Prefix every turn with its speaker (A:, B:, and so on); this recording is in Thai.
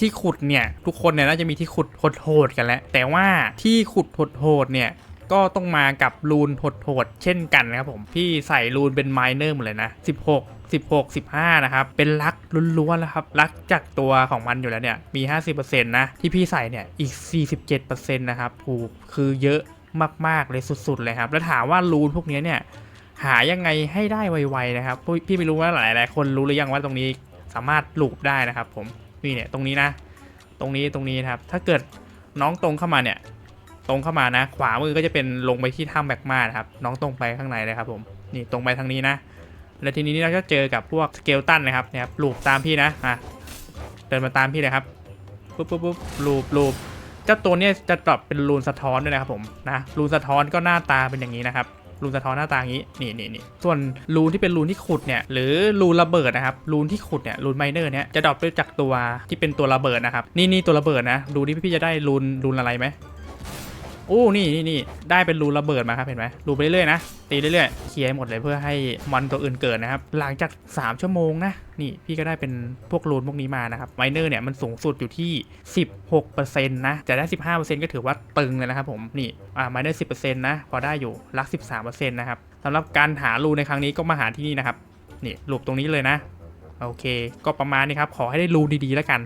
A: ที่ขุดเนี่ยทุกคนเนี่ยน่าจะมีที่ขุดโหดๆกันแล้ว แต่ว่าที่ขุดโหดๆเนี่ยก็ต้องมากับรูนโหดๆเช่นกันนะครับผมพี่ใส่รูนเป็นไมเนอร์หมดเลยนะ 16 16 15 นะครับ เป็นลักล้วนๆแล้วครับลักจากตัวของมันอยู่แล้วเนี่ย มี 50%นะ ที่พี่ใส่เนี่ย อีก 47%นะครับถูกคือเยอะมากๆเลยสุดๆเลยครับ แล้วถามว่ารูนพวกเนี้ยเนี่ย หายังไงให้ได้ไวๆนะครับ พี่ไม่รู้ว่าหลายๆคนรู้หรือยังว่าตรงนี้สามารถลูปได้นะครับผม นี่เนี่ยตรงนี้นะ ตรงนี้ตรงนี้นะครับ ถ้าเกิดน้องตรงเข้ามาเนี่ย ตรงเข้ามานะ ขวามือก็จะเป็นลงไปที่ถ้ำแบกมาครับ น้องตรงไปข้างในเลยครับผมนี่ตรงไปทางนี้นะ แล้วทีนี้นี่เราก็เจอกับพวกสเกลตันนะครับนี่ยครับลูปตามพี่นะอะเดินมาตามพี่เลยครับปุ๊บปุ๊บปุ๊บลูปลูปเจ้าตัวเนี้ยจะตอบเป็นรูนสะท้อนด้วยนะครับผมนะรูนสะท้อนก็หน้าตาเป็นอย่างนี้นะครับ รูนสะท้อนหน้าตางี้นี่นี่นี่ส่วนรูนที่เป็นรูนที่ขุดเนี่ยหรือรูนระเบิดนะครับรูนที่ขุดเนี่ยรูนไมเนอร์เนี่ยจะดรอปด้วยจากตัวที่เป็นตัวระเบิดนะครับนี่นี่ตัวระเบิดนะดูดิพี่จะได้รูนรูนอะไรไหม โอ้นี่นี่นี่ได้เป็นรูระเบิดมาครับเห็นไหมรูไปเรื่อยๆนะตีเรื่อยๆเคลียร์หมดเลยเพื่อให้มอนตัวอื่นเกิดนะครับ หลังจาก 3 ชั่วโมงนะนี่พี่ก็ได้เป็นพวกรูนพวกนี้มานะครับไมเนอร์เนี่ยมันสูงสุดอยู่ที่ 16%นะจะได้ 15%ก็ถือว่าตึงเลยนะครับผมนี่อ่าไมเนอร์10%นะพอได้อยู่ลัก 13%นะครับสำหรับการหารูในครั้งนี้ก็มาหาที่นี่นะครับนี่รูปตรงนี้เลยนะโอเค ก็ประมาณนี้ครับขอให้ได้รูดีๆแล้วกัน